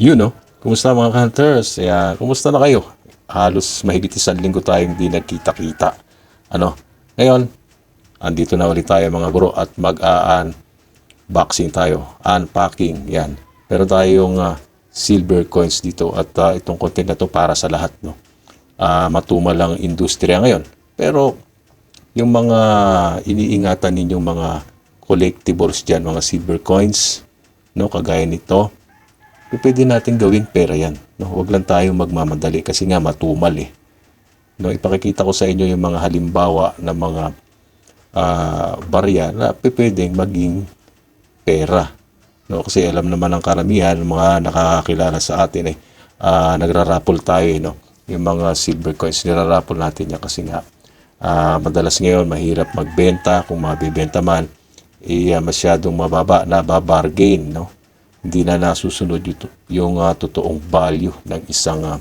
Yun, no? Kumusta mga hunters? Kaya, kumusta na kayo? Halos mahigit isang linggo tayong hindi nagkita-kita. Ano? Ngayon, andito na ulit tayo mga bro at mag-aan boxing tayo. Unpacking, yan. Pero tayong ah, silver coins dito at ah, itong content na to para sa lahat, no? Ah, matumal lang industriya ngayon. Pero yung mga iniingatan ninyong mga collectibles dyan, mga silver coins, no, kagaya nito, pwede natin gawing pera yan. No? Huwag lang tayo magmamadali kasi nga matumal eh. No, ipakikita ko sa inyo yung mga halimbawa ng mga ah, barya na pwedeng maging pera. No, kasi alam naman ng karamihan, mga nakakakilala sa atin eh, ah, nagrarapol tayo eh, no? Yung mga silver coins, nirarapol natin yan kasi nga ah, madalas ngayon mahirap magbenta, kung mabibenta man, eh, masyadong mababa, nababargain, no? Hindi na nasusunod yung, yung ah, totoong value ng isang ah,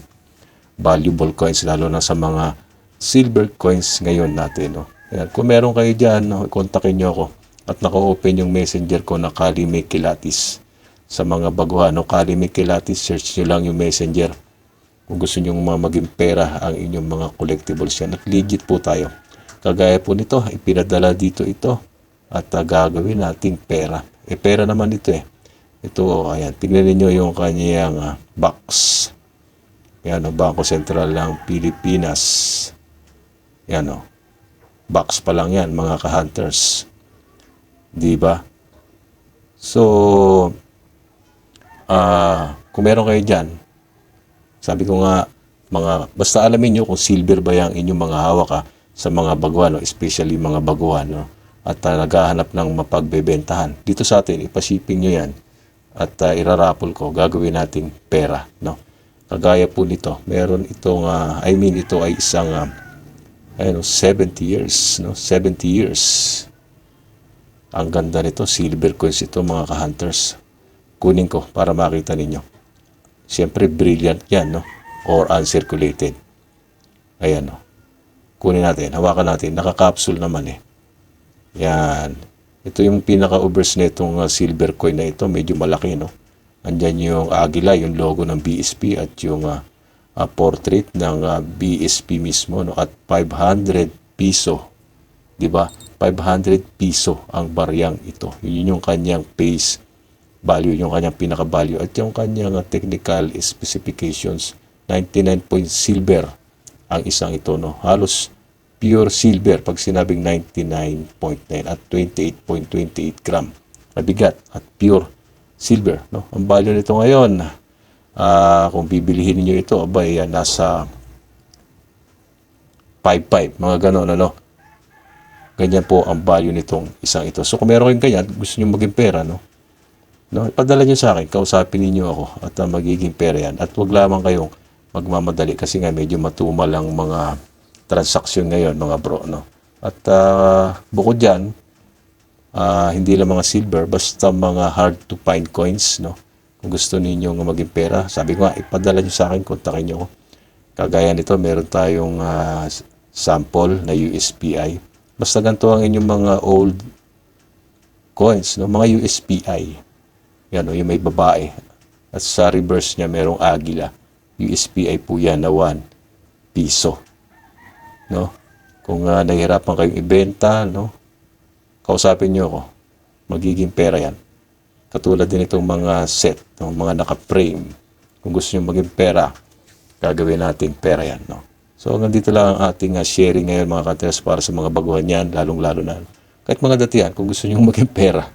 valuable coins lalo na sa mga silver coins ngayon natin. No? Ayan, kung meron kayo dyan, no, kontakin nyo ako at naka-open yung messenger ko na Kalime Kilatis sa mga baguhan. No? Kalime Kilatis, search nyo lang yung messenger kung gusto mga maging pera ang inyong mga collectibles yan. At legit po tayo. Kagaya po nito, ipinadala dito ito at ah, gagawin nating pera. Eh pera naman ito eh. Ito, ayan, tingnan niyo yung kanyang ah, box. Yan o, Bangko Sentral ng Pilipinas. Yan o. Box pa lang yan, mga ka-hunters. Di ba? So, ah, kung meron kayo dyan, sabi ko nga, mga, basta alamin nyo kung silver ba yung inyong mga hawak ha, sa mga baguhan, no? especially mga baguhan, no? at ah, naghahanap ng mapagbebentahan. Dito sa atin, ipasiping nyo yan at ah, irarapol ko, gagawin nating pera. No? Kagaya po nito, meron itong, ah, I mean, ito ay isang ah, ayun, 70 years, no? 70 years. Ang ganda nito, silver coins ito mga ka-hunters. Kunin ko para makita ninyo. Siyempre, brilliant yan, no? Or uncirculated. Ayan, no? Kunin natin, hawakan natin. Naka-capsule naman eh. Yan. Ito yung pinaka-overs na itong uh, silver coin na ito. Medyo malaki, no? Andyan yung agila, yung logo ng BSP at yung uh, uh, portrait ng uh, BSP mismo, no? At 500 piso. Di ba? 500 piso ang baryang ito. Yun yung kanyang face value, yung kanyang pinaka-value at yung kanyang uh, technical specifications 99 point silver ang isang ito no halos pure silver pag sinabing 99.9 at 28.28 gram. Mabigat at pure silver no? Ang value nito ngayon ah, kung bibilihin niyo ito abay ah, nasa 5.5 mga ganon ano? Ganyan po ang value nitong isang ito. So kung meron kayong ganyan gusto niyo maging pera no? No, ipadala niyo sa akin, kausapin niyo ako at uh, magiging pera yan. At wag lamang kayong magmamadali kasi nga medyo matumal ang mga transaksyon ngayon mga bro. No? At uh, bukod dyan, uh, hindi lang mga silver, basta mga hard to find coins. No? Kung gusto ninyo maging pera, sabi ko nga, ipadala niyo sa akin, kontakin niyo ako. Kagaya nito, meron tayong uh, sample na USPI. Basta ganito ang inyong mga old coins, no? mga USPI. Yan o, yung may babae. At sa reverse niya, merong agila. USPI po yan na 1 piso. No? Kung uh, nahihirapan kayong ibenta, no? kausapin niyo ako. Magiging pera yan. Katulad din itong mga set, no? mga naka-frame. Kung gusto niyo maging pera, gagawin natin pera yan. No? So, hanggang lang ang ating uh, sharing ngayon mga kanteras para sa mga baguhan yan, lalong-lalo na. Kahit mga datihan, kung gusto niyo maging pera,